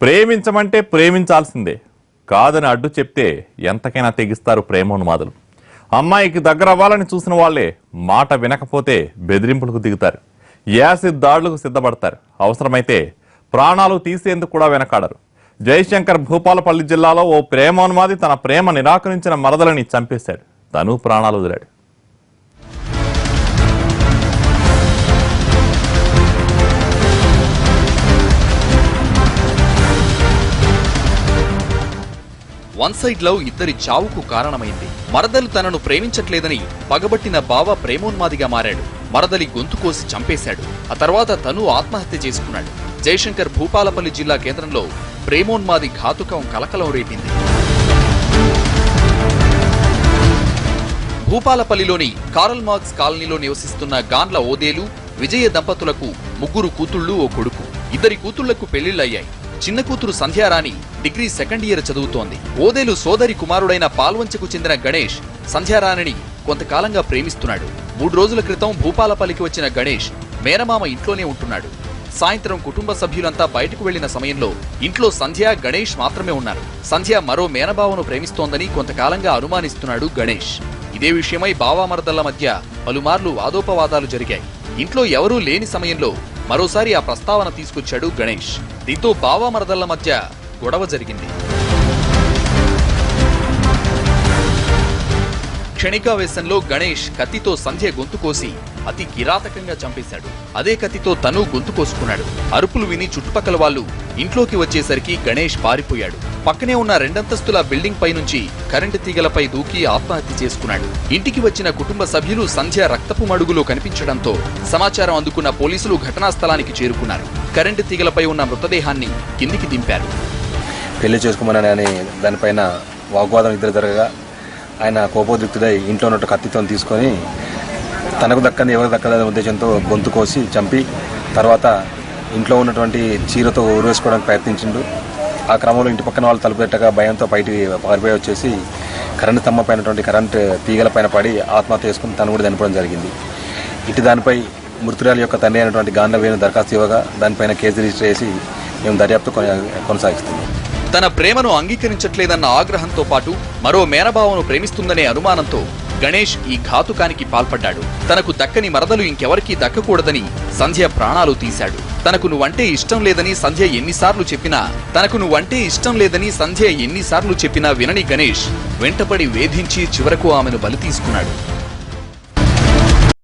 ప్రేమించమంటే ప్రేమించాల్సిందే. కాదని అడ్డు చెప్తే ఎంతకైనా తెగిస్తారు ప్రేమోన్మాదులు అమ్మాయికి దగ్గర అవ్వాలని చూసిన వాళ్ళే మాట వినకపోతే బెదిరింపులకు దిగుతారు. యాసిడ్ దాడులకు సిద్ధపడతారు. అవసరమైతే ప్రాణాలు తీసేందుకు కూడా వెనకాడరు. జయశంకర్ భూపాలపల్లి జిల్లాలో ఓ ప్రేమోన్మాది తన ప్రేమ నిరాకరించిన మరదలని చంపేశాడు. తను ప్రాణాలు వదిలాడు. వన్ సైడ్ లవ్ ఇద్దరి చావుకు కారణమైంది. మరదలు తనను ప్రేమించట్లేదని పగబట్టిన బావ ప్రేమోన్మాదిగా మారాడు. మరదలి గొంతు కోసి చంపేశాడు. ఆ తర్వాత తను ఆత్మహత్య చేసుకున్నాడు. జయశంకర్ భూపాలపల్లి జిల్లా కేంద్రంలో ప్రేమోన్మాది ఘాతుకం కలకలం రేపింది. భూపాలపల్లిలోని కారల్ మార్క్స్ కాలనీలో నివసిస్తున్న గాండ్ల ఓదేలు విజయ దంపతులకు ముగ్గురు కూతుళ్ళు ఓ కొడుకు. ఇద్దరి కూతుళ్ళకు పెళ్ళిళ్ళయ్యాయి చిన్న కూతురు సంధ్యారాణి డిగ్రీ సెకండ్ ఇయర్ చదువుతోంది. ఓదేలు సోదరి కుమారుడైన పాల్వంచకు చెందిన గణేష్ సంధ్యారాణిని కొంతకాలంగా ప్రేమిస్తున్నాడు. మూడు రోజుల క్రితం భూపాలపల్లికి వచ్చిన గణేష్ మేనమామ ఇంట్లోనే ఉంటున్నాడు. సాయంత్రం కుటుంబ సభ్యులంతా బయటకు వెళ్ళిన సమయంలో ఇంట్లో సంధ్య గణేష్ మాత్రమే ఉన్నారు. సంధ్య మరో మేనబావను ప్రేమిస్తోందని కొంతకాలంగా అనుమానిస్తున్నాడు గణేష్. ఇదే విషయమై బావామరదళ్ళ మధ్య పలుమార్లు వాదోపవాదాలు జరిగాయి. ఇంట్లో ఎవరూ లేని సమయంలో మరోసారి ఆ ప్రస్తావన తీసుకొచ్చాడు గణేష్. దీంతో బావామరదళ్ళ మధ్య గొడవ జరిగింది. క్షణికావేశంలో గణేష్ కత్తితో సంధ్య గొంతు కోసి అతి కిరాతకంగా చంపేశాడు. అదే కత్తితో తను గొంతు కోసుకున్నాడు. అరుపులు విని చుట్టుపక్కల వాళ్ళు ఇంట్లోకి వచ్చేసరికి గణేష్ పారిపోయాడు. పక్కనే ఉన్న రెండంతస్తుల బిల్డింగ్ పై నుంచి కరెంటు తీగలపై దూకి ఆత్మహత్య చేసుకున్నాడు. ఇంటికి వచ్చిన కుటుంబ సభ్యులు సంధ్య రక్తపు మడుగులో కనిపించడంతో సమాచారం అందుకున్న పోలీసులు ఘటనా స్థలానికి చేరుకున్నారు. కరెంటు తీగలపై ఉన్న మృతదేహాన్ని కిందికి దింపారు. పెళ్ళి చేసుకోమని దానిపైన వాగ్వాదం ఇద్దరు జరగగా ఆయన కోపోద్రిక్తుడై ఇంట్లో ఉన్నట్టు కత్తితో తీసుకొని తనకు దక్కని ఎవరికి దక్కదనే ఉద్దేశంతో గొంతు కోసి చంపి తర్వాత ఇంట్లో ఉన్నటువంటి చీరతో ఊరేసుకోవడానికి ప్రయత్నించిండు. ఆ క్రమంలో ఇంటి పక్కన వాళ్ళు తలుపు పెట్టగా భయంతో బయటికి పారిపోయి వచ్చేసి కరెంటు తమ్మ పైనటువంటి కరెంటు తీగల పైన పడి ఆత్మహత్య చేసుకుని తను కూడా చనిపోవడం జరిగింది. ఇటు దానిపై మృతురాలి యొక్క తండ్రి అయినటువంటి గాంధ దరఖాస్తు ఇవ్వగా దానిపైన కేసు రిజిస్టర్ చేసి మేము దర్యాప్తు కొనసాగిస్తున్నాం. తన ప్రేమను అంగీకరించట్లేదన్న ఆగ్రహంతో పాటు మరో మేనభావను ప్రేమిస్తుందనే అనుమానంతో గణేష్ ఈ ఘాతుకానికి పాల్పడ్డాడు. తనకు దక్కని మరదలు ఇంకెవరికీ దక్కకూడదని సంధ్య ప్రాణాలు తీశాడు. తనకు నువ్వంటే ఇష్టం లేదని సంధ్య ఎన్నిసార్లు చెప్పినా తనకు నువ్వంటే ఇష్టం లేదని సంధ్య ఎన్నిసార్లు చెప్పినా వినని గణేష్ వెంటపడి వేధించి చివరకు ఆమెను బలి తీసుకున్నాడు.